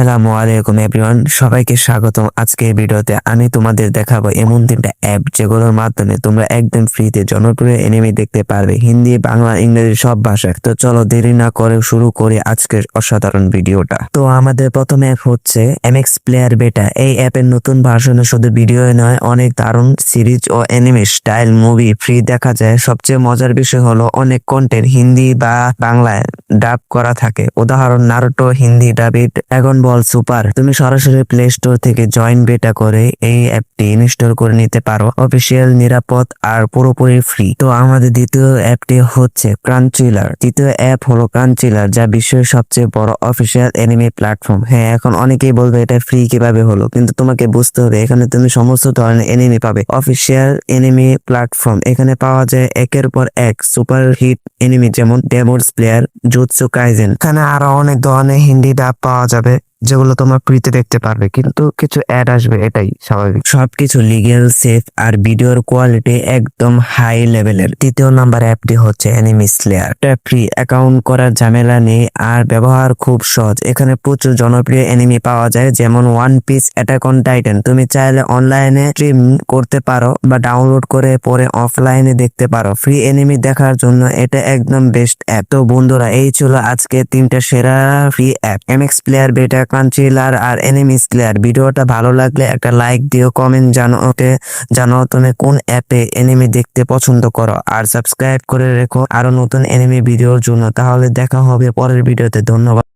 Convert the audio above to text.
আসসালামু আলাইকুম এভরিওয়ান, সবাইকে স্বাগতম আজকে এই ভিডিওতে। আমি তোমাদের দেখাবো এমন তিনটা অ্যাপ যেগুলোর মাধ্যমে তোমরা একদম ফ্রিতে জনপ্রিয় এনিমি দেখতে পারবে। হিন্দি, বাংলা, ইংরেজি সব ভাষায়। তো চলো দেরি না করে শুরু করি আজকের অসাধারণ ভিডিওটা। তো আমাদের প্রথম অ্যাপ হচ্ছে এমএক্স প্লেয়ার বেটা এই অ্যাপের নতুন ভার্সনে শুধু ভিডিও নয়, অনেক দারুণ সিরিজ ও এনিমে স্টাইল মুভি ফ্রি দেখা যায়। সবচেয়ে মজার বিষয় হলো অনেক কন্টেন্ট হিন্দি বা বাংলায় ডাব করা থাকে। উদাহরণ Naruto Hindi dubbed Dragon Ball Super তুমি সরাসরি প্লে স্টোর থেকে জয়েন বেটা করে এই অ্যাপটি ইনস্টল করে নিতে পারো। অফিসিয়াল নিরাপদ আর পুরোপুরি ফ্রি তো আমাদের দ্বিতীয় অ্যাপটি হচ্ছে ক্রাঞ্চিলার তৃতীয় অ্যাপ হলো ক্রাঞ্চিলার যা বিশ্বের সবচেয়ে বড় অফিসিয়াল এনিমি প্ল্যাটফর্ম হ্যাঁ এখন অনেকেই বলবে এটা ফ্রি কীভাবে হলো, কিন্তু তোমাকে বুঝতে হবে, এখানে তুমি সমস্ত ধরনের এনিমি পাবে। অফিসিয়াল এনিমি প্ল্যাটফর্ম এখানে পাওয়া যায় একের পর এক সুপার হিট এনিমি যেমন ডেমোস প্লেয়ার জুৎসু কাইজেন এখানে আরও অনেক ধরনের হিন্দি ডাব পাওয়া যাবে। যেগুলো তোমার ফ্রিতে দেখতে পারবে, কিন্তু কিছু অ্যাড আসবে, এটাই স্বাভাবিক। সবকিছু লিগেল সেফ আর ভিডিওর কোয়ালিটি একদম হাই লেভেলের তৃতীয় নাম্বার অ্যাপটি হচ্ছে এনিমি স্লেয়ার এটা ফ্রি অ্যাকাউন্ট করার ঝামেলা নেই আর ব্যবহার খুব সহজ। এখানে প্রচুর জনপ্রিয় এনিমি পাওয়া যায়, যেমন One Piece Attack on Titan তুমি চাইলে অনলাইনে স্ট্রিম করতে পারো বা ডাউনলোড করে পরে অফলাইনে দেখতে পারো। ফ্রি এনিমি দেখার জন্য এটা একদম বেস্ট অ্যাপ তো বন্ধুরা, এই ছিল আজকে তিনটা সেরা ফ্রি অ্যাপ এমএক্স প্লেয়ার বেটা কাঞ্চিলার আর এনিমি স্লেয়ার ভিডিওটা ভালো লাগলে একটা লাইক দিও কমেন্ট জানো ওকে? জানো তুমি কোন অ্যাপে এনিমি দেখতে পছন্দ করো। আর সাবস্ক্রাইব করে রেখো আরও নতুন এনিমি ভিডিওর জন্য। তাহলে দেখা হবে পরের ভিডিওতে ধন্যবাদ।